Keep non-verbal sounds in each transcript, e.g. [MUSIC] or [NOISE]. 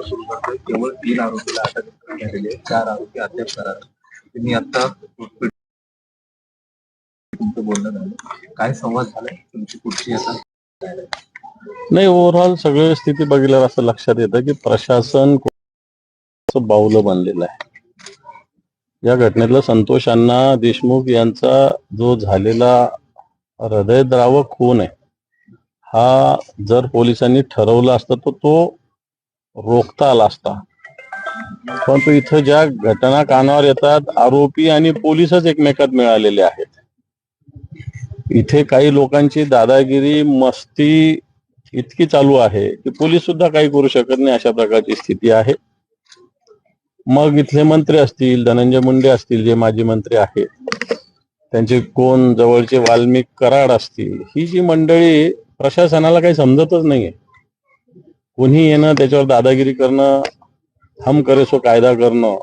कारवाई सुरू करतोय. केवळ तीन आरोपीला अटक झालेली आहे चार आरोपी अद्याप करार तुम्ही आता तुमचं बोलणं झालं. काय संवाद झालाय? तुमची कुठची आता नाही ओव्हरऑल सगळी स्थिती बघितल्यावर असं लक्षात येतं की प्रशासन खूप बावलं बनलेलं आहे. या घटनेतलं संतोष अण्णा देशमुख यांचा जो झालेला हृदयद्रावक खून आहे हा जर पोलिसांनी ठरवला असता तर तो, तो रोखता आला असता परंतु इथं ज्या घटना कानावर येतात आरोपी आणि पोलीसच एकमेकात मिळालेले आहेत. इथे काही लोकांची दादागिरी मस्ती इतकी चालू आहे की पोलीस सुद्धा काही करू शकत नाही अशा प्रकारची स्थिती आहे. मग इथले मंत्री असतील धनंजय मुंडे असतील जे माजी मंत्री आहेत त्यांचे कोण जवळचे वाल्मिक कराड असतील ही जी मंडळी प्रशासनाला काही समजतच नाहीये. कोणी येणं त्याच्यावर दादागिरी करणं हम करे सो कायदा करणं.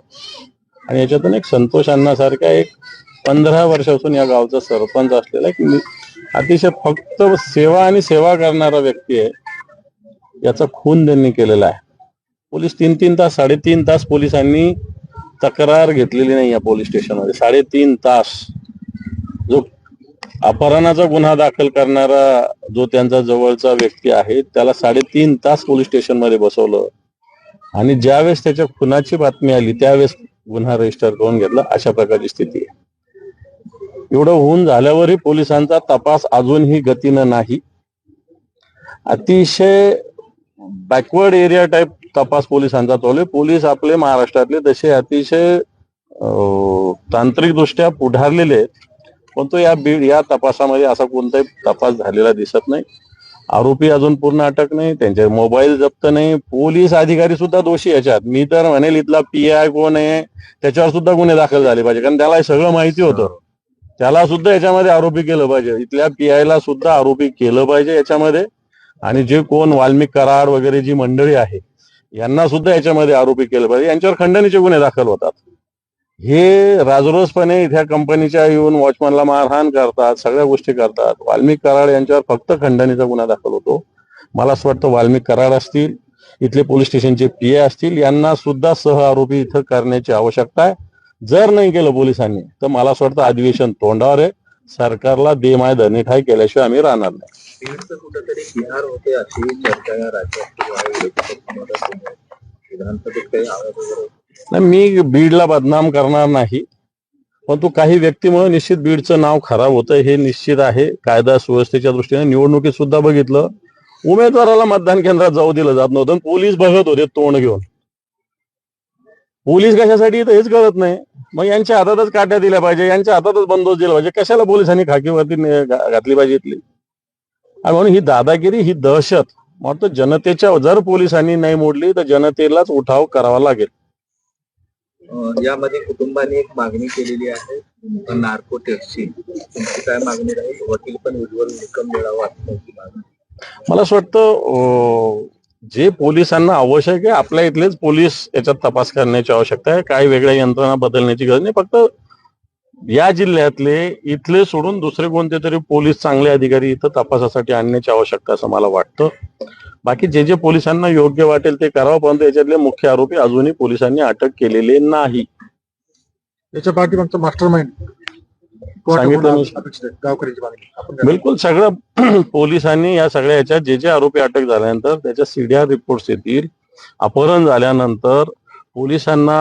आणि याच्यातून एक संतोष अण्णासारख्या एक पंधरा वर्षापासून या गावचा सरपंच असलेला एक अतिशय फक्त सेवा आणि सेवा करणारा व्यक्ती आहे. याचा खून त्यांनी केलेला आहे. पोलीस तीन तीन तास साडेतीन तास पोलिसांनी तक्रार घेतलेली नाही या पोलीस स्टेशनमध्ये. साडेतीन तास. जो अपहरणाचा गुन्हा दाखल करणारा जो त्यांचा जवळचा व्यक्ती आहे त्याला साडेतीन तास पोलीस स्टेशनमध्ये बसवलं. आणि ज्यावेळेस त्याच्या खुनाची बातमी आली त्यावेळेस गुन्हा रजिस्टर करून घेतला अशा प्रकारची स्थिती आहे. एवढं होऊन झाल्यावरही पोलिसांचा तपास अजूनही गतीनं नाही. अतिशय बॅकवर्ड एरिया टाईप तपास पोलिसांचा चालू आहे पोलीस आपले महाराष्ट्रातले तसे अतिशय तांत्रिकदृष्ट्या पुढारलेले आहेत. पण तो या बीड या तपासामध्ये असा कोणताही तपास झालेला दिसत नाही. आरोपी अजून पूर्ण अटक नाही त्यांचे मोबाईल जप्त नाही पोलीस अधिकारी सुद्धा दोषी याच्यात. मी तर म्हणेल इथला पी आय कोण आहे त्याच्यावर सुद्धा गुन्हे दाखल झाले पाहिजे कारण त्याला हे सगळं माहिती होतं. त्याला सुद्धा याच्यामध्ये आरोपी केलं पाहिजे. इथल्या पी आय ला सुद्धा आरोपी केलं पाहिजे याच्यामध्ये. आणि जे कोण वाल्मिक कराड वगैरे जी मंडळी आहे यांना सुद्धा याच्यामध्ये आरोपी केलं पाहिजे. यांच्यावर खंडणीचे गुन्हे दाखल होतात. हे राजरोसपणे इथ्या कंपनीच्या येऊन वॉचमॅनला मारहाण करतात सगळ्या गोष्टी करतात. वाल्मिक कराड यांच्यावर फक्त खंडणीचा गुन्हा दाखल होतो. मला असं वाटतं वाल्मिक कराड असतील इथले पोलीस स्टेशनचे पी ए असतील यांना सुद्धा सह आरोपी इथं करण्याची आवश्यकता आहे. जर नाही केलं पोलिसांनी तर मला असं वाटतं अधिवेशन तोंडावर आहे. सरकारला देमाय धनिठाय केल्याशिवाय आम्ही राहणार नाही. बीडचं होते अशी चर्चा नाही मी बीडला बदनाम करणार नाही. परंतु काही व्यक्तीमुळे निश्चित बीडचं नाव खराब होतं हे निश्चित आहे. कायदा सुव्यवस्थेच्या दृष्टीने निवडणुकीत सुद्धा बघितलं. उमेदवाराला मतदान केंद्रात जाऊ दिलं जात नव्हतं आणि पोलीस बघत होते तोंड घेऊन. पोलीस कशासाठी तर हेच कळत नाही. मग यांच्या हातातच काट्या दिल्या पाहिजे यांच्या हातातच बंदोबस्त दिला पाहिजे. कशाला पोलिसांनी खाकीवरती घातली पाहिजे इथली? म्हणून ही दादागिरी ही दहशत. म्हणतो जनतेच्या जर पोलिसांनी नाही मोडली तर जनतेलाच उठाव करावा लागेल. यामध्ये कुटुंबाने एक मागणी केलेली आहे नार्कोटेक्सची तुमची काय मागणी राहील? वकील पण उज्ज्वल निकम मिळावा मला असं वाटतं जे पोलिसांना आवश्यक आहे आपल्या इथलेच पोलीस याच्यात तपास करण्याची आवश्यकता आहे. काही वेगळ्या यंत्रणा बदलण्याची गरज नाही. फक्त या जिल्ह्यातले इथले सोडून दुसरे कोणते तरी पोलीस चांगले अधिकारी इथं तपासासाठी आणण्याची आवश्यकता असं मला वाटतं. बाकी जे जे पोलिसांना योग्य वाटेल ते करावं परंतु याच्यातले मुख्य आरोपी अजूनही पोलिसांनी अटक केलेले नाही. याच्या पाठीमागचं मास्टर माइंड बिलकुल सगळं [CLEARS THROAT] पोलिसांनी या सगळ्या याच्यात जे जे आरोपी अटक झाल्यानंतर त्याच्या सीडीआर रिपोर्ट येतील. अपहरण झाल्यानंतर पोलिसांना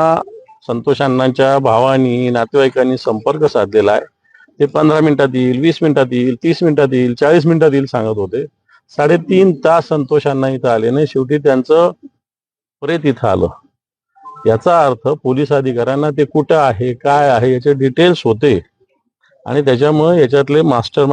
संतोष अण्णांच्या भावानी नातेवाईकांनी संपर्क साधलेला आहे. ते पंधरा मिनिटात येईल वीस मिनिटात येईल तीस मिनिटात येईल चाळीस मिनिटात येईल सांगत होते. साडेतीन तास संतोष अण्णा इथं आले नाही. शेवटी त्यांचं प्रेत इथं आलं. याचा अर्थ पोलीस अधिकाऱ्यांना ते कुठं आहे काय आहे याचे डिटेल्स होते. आणि त्याच्यामुळे याच्यातले मास्टर